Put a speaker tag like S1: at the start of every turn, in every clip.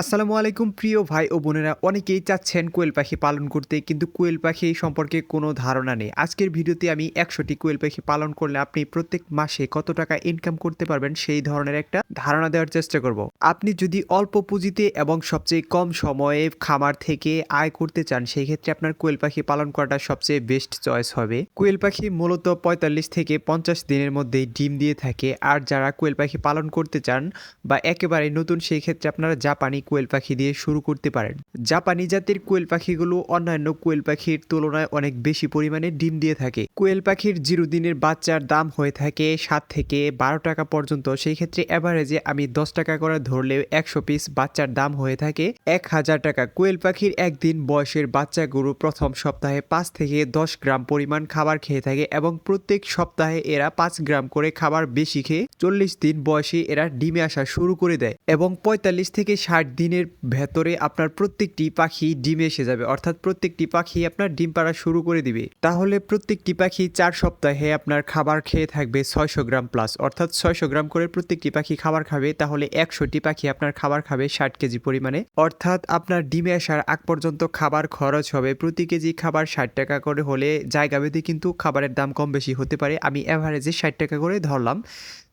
S1: আসসালামু আলাইকুম, প্রিয় ভাই ও বোনেরা। অনেকেই চাচ্ছেন কোয়েল পাখি পালন করতে, কিন্তু কোয়েল পাখি সম্পর্কে কোনো ধারণা নেই। আজকের ভিডিওতে আমি একশোটি কোয়েল পাখি পালন করলে আপনি প্রত্যেক মাসে কত টাকা ইনকাম করতে পারবেন সেই ধরনের একটা ধারণা দেওয়ার চেষ্টা করব। আপনি যদি অল্প পুঁজিতে এবং সবচেয়ে কম সময়ে খামার থেকে আয় করতে চান সেই ক্ষেত্রে আপনার কোয়েল পাখি পালন করাটা সবচেয়ে বেস্ট চয়েস হবে। কোয়েল পাখি মূলত পঁয়তাল্লিশ থেকে পঞ্চাশ দিনের মধ্যে ডিম দিয়ে থাকে। আর যারা কোয়েল পাখি পালন করতে চান বা একেবারে নতুন সেই ক্ষেত্রে আপনারা জাপানি কোয়েল পাখি দিয়ে শুরু করতে পারেন। জাপানি জাতের কোয়েল পাখিগুলো অন্যান্য কোয়েল পাখির তুলনায় অনেক বেশি পরিমাণে ডিম দিয়ে থাকে। কোয়েল পাখির জিরো দিনের বাচ্চার দাম হয়ে থাকে সাত থেকে বারো টাকা পর্যন্ত। সেই ক্ষেত্রে অ্যাভারেজে আমি দশ টাকা করে ধরলেও একশো পিস বাচ্চার দাম হয়ে থাকে এক হাজার টাকা। কোয়েল পাখির একদিন বয়সের বাচ্চাগুলো প্রথম সপ্তাহে পাঁচ থেকে দশ গ্রাম পরিমাণ খাবার খেয়ে থাকে এবং প্রত্যেক সপ্তাহে এরা পাঁচ গ্রাম করে খাবার বেশি খেয়ে চল্লিশ দিন বয়সে এরা ডিমে আসা শুরু করে দেয় এবং পঁয়তাল্লিশ থেকে ষাট দিনের ভেতরে আপনার প্রত্যেকটি পাখি ডিমে এসে যাবে। অর্থাৎ প্রত্যেকটি পাখি আপনার ডিম পাড়া শুরু করে দিবে। তাহলে প্রত্যেকটি পাখি চার সপ্তাহে আপনার খাবার খেয়ে থাকবে ছয়শো গ্রাম প্লাস অর্থাৎ ছয়শো গ্রাম করে প্রত্যেকটি পাখি খাবার খাবে, তাহলে একশোটি পাখি আপনার খাবার খাবে ষাট কেজি পরিমাণে। অর্থাৎ আপনার ডিমে আসার আগ পর্যন্ত খাবার খরচ হবে। প্রতি কেজি খাবার ষাট টাকা করে হলে জায়গা ভেদে কিন্তু খাবারের দাম কম বেশি হতে পারে। আমি অ্যাভারেজে ষাট টাকা করে ধরলাম।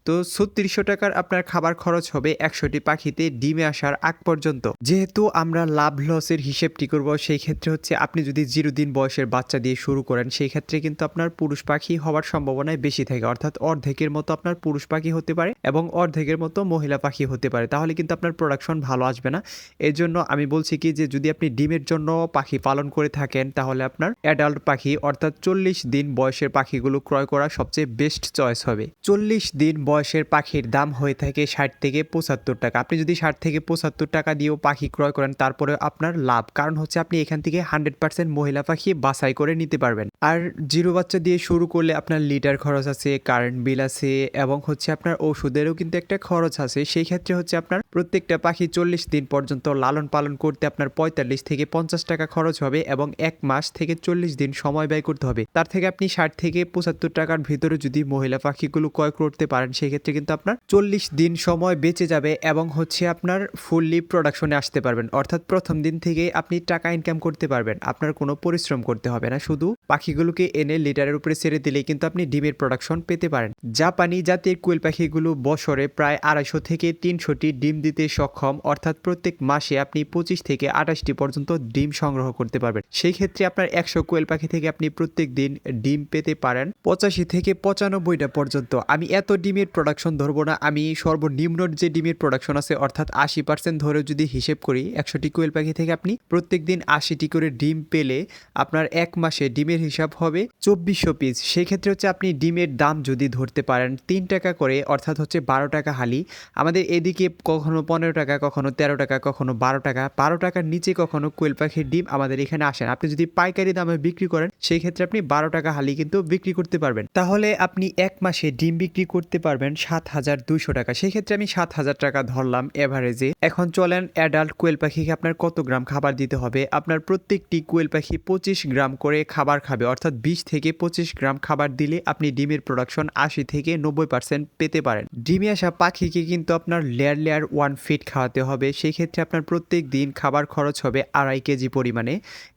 S1: তো ছত্রিশশো টাকার আপনার খাবার খরচ হবে একশোটি পাখিতে ডিমে আসার আগ পর্যন্ত। যেহেতু আমরা লাভ লসের হিসেবটি করব, সেই ক্ষেত্রে হচ্ছে আপনি যদি জিরো দিন বয়সের বাচ্চা দিয়ে শুরু করেন, সেই ক্ষেত্রে কিন্তু আপনার পুরুষ পাখি হওয়ার সম্ভাবনায় বেশি থাকে। অর্থাৎ অর্ধেকের মতো আপনার পুরুষ পাখি হতে পারে এবং অর্ধেকের মতো মহিলা পাখি হতে পারে। তাহলে কিন্তু আপনার প্রোডাকশন ভালো আসবে না। এর জন্য আমি বলছি কি যে, যদি আপনি ডিমের জন্য পাখি পালন করে থাকেন, তাহলে আপনার অ্যাডাল্ট পাখি অর্থাৎ চল্লিশ দিন বয়সের পাখিগুলো ক্রয় করা সবচেয়ে বেস্ট চয়েস হবে। চল্লিশ দিন বয়সের পাখির দাম হয়ে থাকে ষাট থেকে পঁচাত্তর টাকা। আপনি যদি ষাট থেকে পঁচাত্তর টাকা দিয়েও পাখি ক্রয় করেন, তারপরে আপনার লাভ। কারণ হচ্ছে আপনি এখান থেকে হান্ড্রেড পার্সেন্ট মহিলা পাখি বাছাই করে নিতে পারবেন। আর জিরো বাচ্চা দিয়ে শুরু করলে আপনার লিটার খরচ আছে, কারেন্ট বিল আছে, এবং হচ্ছে আপনার ওষুধেরও কিন্তু একটা খরচ আছে। সেই ক্ষেত্রে হচ্ছে আপনার প্রত্যেকটা পাখি চল্লিশ দিন পর্যন্ত লালন পালন করতে আপনার পঁয়তাল্লিশ থেকে পঞ্চাশ টাকা খরচ হবে এবং এক মাস থেকে চল্লিশ দিন সময় ব্যয় করতে হবে। তার থেকে আপনি ষাট থেকে পঁচাত্তর টাকার ভিতরে যদি মহিলা পাখিগুলো ক্রয় করতে পারেন সেক্ষেত্রে কিন্তু আপনার চল্লিশ দিন সময় বেঁচে যাবে এবং হচ্ছে আপনার ফুললি প্রোডাকশনে আসতে পারবেন। অর্থাৎ প্রথম দিন থেকে আপনি টাকা ইনকাম করতে পারবেন। আপনার কোনো পরিশ্রম করতে হবে না। শুধু পাখিগুলোকে এনে লিটারের উপরে ছেড়ে দিলেই কিন্তু আপনি ডিমের প্রোডাকশন পেতে পারেন। জাপানি জাতের কোয়েল পাখিগুলো বছরে প্রায় আড়াইশো থেকে তিনশোটি ডিম দিতে সক্ষম, অর্থাৎ প্রত্যেক মাসে আপনি পঁচিশ থেকে আঠাশটি পর্যন্ত ডিম সংগ্রহ করতে পারবেন। সেই ক্ষেত্রে আপনার একশো কোয়েল পাখি থেকে আপনি প্রত্যেক দিন ডিম পেতে পারেন পঁচাশি থেকে পঁচানব্বইটা পর্যন্ত। আমি এত ডিমের প্রোডাকশন ধরবো না, আমি সর্বনিম্ন যে ডিমের প্রোডাকশন আছে, অর্থাৎ আশি পার্সেন্ট ধরে যদি হিসেব করি, একশোটি কোয়েল পাখি থেকে আপনি প্রত্যেক দিন আশিটি করে ডিম পেলে আপনার এক মাসে ডিমের হিসাব হবে চব্বিশশো পিস সেই ক্ষেত্রে হচ্ছে আপনি ডিমের দাম যদি ধরতে পারেন, তিন টাকা করে, অর্থাৎ হচ্ছে বারো টাকা হালি। আমাদের এদিকে কখনো পনেরো টাকা, কখনো তেরো টাকা, কখনো বারো টাকা। বারো টাকার নিচে কখনো কোয়েল পাখির ডিম আমাদের এখানে আসেন আপনি যদি পাইকারি দামে বিক্রি করেন সেই ক্ষেত্রে আপনি বারো টাকা হালি কিন্তু বিক্রি করতে পারবেন। তাহলে আপনি এক মাসে ডিম বিক্রি করতে পারবেন সাত হাজার দুইশো টাকা। সেই ক্ষেত্রে আমি সাত হাজার টাকা ধরলাম এভারেজে এখন চলেন অ্যাডাল্ট কোয়েল পাখিকে আপনার কত গ্রাম খাবার দিতে হবে? আপনার প্রত্যেকটি কোয়েল পাখি পঁচিশ গ্রাম করে খাবার খাবে, অর্থাৎ বিশ থেকে পঁচিশ গ্রাম খাবার দিলে আপনি ডিমের প্রোডাকশন আশি থেকে নব্বই পার্সেন্ট পেতে পারেন। ডিমে আসা পাখিকে কিন্তু আপনার লেয়ার লেয়ার ওয়ান ফিট খাওয়াতে হবে। সেই ক্ষেত্রে আপনার প্রত্যেক দিন খাবার খরচ হবে আড়াই কেজি পরিমাণে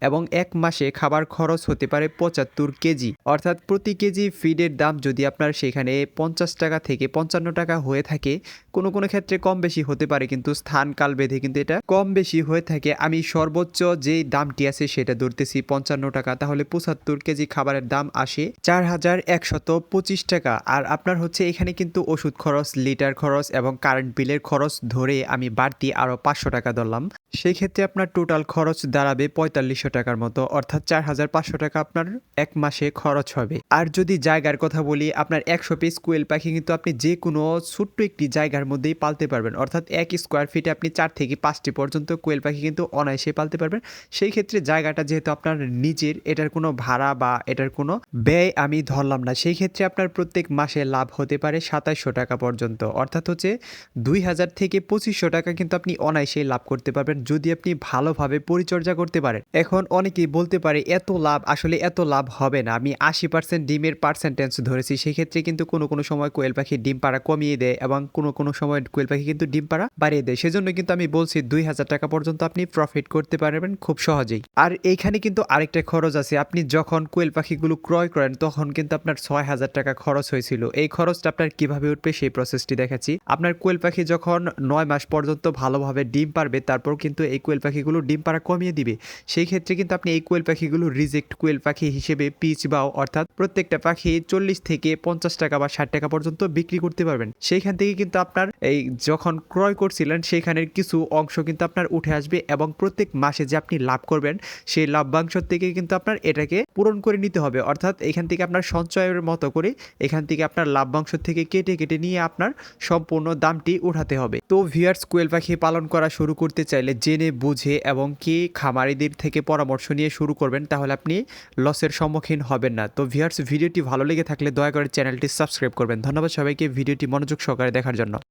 S1: এবং এক মাসে খাবার খরচ হতে পারে পঁচাত্তর কেজি। অর্থাৎ প্রতি কেজি ফিডের দাম যদি আপনার সেখানে পঞ্চাশ টাকা থেকে পঞ্চান্ন টাকা হয়ে থাকে, কোনো কোনো ক্ষেত্রে কম বেশি হতে পারে, কিন্তু স্থান কাল বেঁধে কিন্তু এটা কম বেশি হয়ে থাকে। আমি সর্বোচ্চ যে দামটি আছে সেটা ধরতেছি পঞ্চান্ন টাকা, তাহলে পঁচাত্তর কেজি খাবারের দাম আসে চার হাজার একশত পঁচিশ টাকা। আর আপনার হচ্ছে এখানে কিন্তু ওষুধ খরচ, লিটার খরচ এবং কারেন্ট বিলের খরচ ধরে আমি বাড়তি আরও পাঁচশো টাকা ধরলাম। সেই ক্ষেত্রে আপনার টোটাল খরচ দাঁড়াবে পঁয়তাল্লিশশো টাকার মতো, অর্থাৎ চার হাজার পাঁচশো টাকা আপনার এক মাসে খরচ হবে। আর যদি জায়গার কথা বলি, আপনার একশো পিস কোয়েল পাখি কিন্তু আপনি যে কোনো ছোট্ট একটি জায়গার মধ্যেই পালতে পারবেন। অর্থাৎ এক স্কোয়ার ফিটে আপনি চার থেকে পাঁচটি পর্যন্ত কোয়েল পাখি কিন্তু অনায়াসে পালতে পারবেন। সেই ক্ষেত্রে জায়গাটা যেহেতু আপনার নিজের, এটার কোনো ভাড়া বা এটার কোনো ব্যয় আমি ধরলাম না। সেই ক্ষেত্রে আপনার প্রত্যেক মাসে লাভ হতে পারে সাতাশশো টাকা পর্যন্ত। অর্থাৎ হচ্ছে দুই হাজার থেকে পঁচিশশো টাকা কিন্তু আপনি অনায়াসেই লাভ করতে পারবেন। যদি আপনি ভালোভাবে পরিচর্যা করতে পারেন। এখন অনেকেই বলতে পারে, এত লাভ, আসলে এত লাভ হবে না। আমি আশি পার্সেন্ট ডিমের পার্সেন্টেজ ধরেছি। সেক্ষেত্রে কিন্তু কোনো কোনো সময় কোয়েল পাখি ডিম পাড়া কমিয়ে দেয় এবং কোনো কোনো সময় কোয়েল পাখি কিন্তু ডিম পাড়া বাড়িয়ে দেয়। সেজন্য কিন্তু আমি বলছি, দুই হাজার টাকা পর্যন্ত আপনি প্রফিট করতে পারবেন খুব সহজেই। আর এইখানে কিন্তু আরেকটা খরচ আছে। আপনি যখন কোয়েল পাখিগুলো ক্রয় করেন, তখন কিন্তু আপনার ছয় হাজার টাকা খরচ হয়েছিল। এই খরচটা আপনার কীভাবে উঠবে সেই প্রসেসটি দেখাচ্ছি। আপনার কোয়েল পাখি যখন নয় মাস পর্যন্ত ভালোভাবে ডিম পারবে তারপর কিন্তু এই কোয়েল পাখিগুলো ডিম পাড়া কমিয়ে দিবে। সেই ক্ষেত্রে কিন্তু আপনি এই কোয়েল পাখিগুলো রিজেক্ট কোয়েল পাখি হিসেবে পিচ বাও, অর্থাৎ প্রত্যেকটা পাখি চল্লিশ থেকে পঞ্চাশ টাকা বা ষাট টাকা পর্যন্ত বিক্রি করতে পারবেন। সেইখান থেকে কিন্তু আপনার এই যখন ক্রয় করছিলেন, সেইখানের কিছু অংশ কিন্তু আপনার উঠে আসবে এবং প্রত্যেক মাসে যে আপনি লাভ করবেন, সেই লাভ্যাংশ থেকে কিন্তু আপনার এটাকে পূরণ করে নিতে হবে। অর্থাৎ এখান থেকে আপনার সঞ্চয়ের মতো করে এখান থেকে আপনার লাভ্যাংশ থেকে কেটে কেটে নিয়ে আপনার সম্পূর্ণ দামটি উঠাতে হবে। তো ভিয়ার্স কোয়েল পাখি পালন করা শুরু করতে চাইলে জেনে, বুঝে এবং কি খামারিদের থেকে পরামর্শ নিয়ে শুরু করবেন, তাহলে আপনি লসের সম্মুখীন হবেন না। তো ভিয়ার্স ভিডিওটি ভালো লেগে থাকলে দয়া করে চ্যানেলটি সাবস্ক্রাইব করবেন। ধন্যবাদ সবাইকে। ভিডিওটি মনোযোগ সহকারে দেখার জন্য।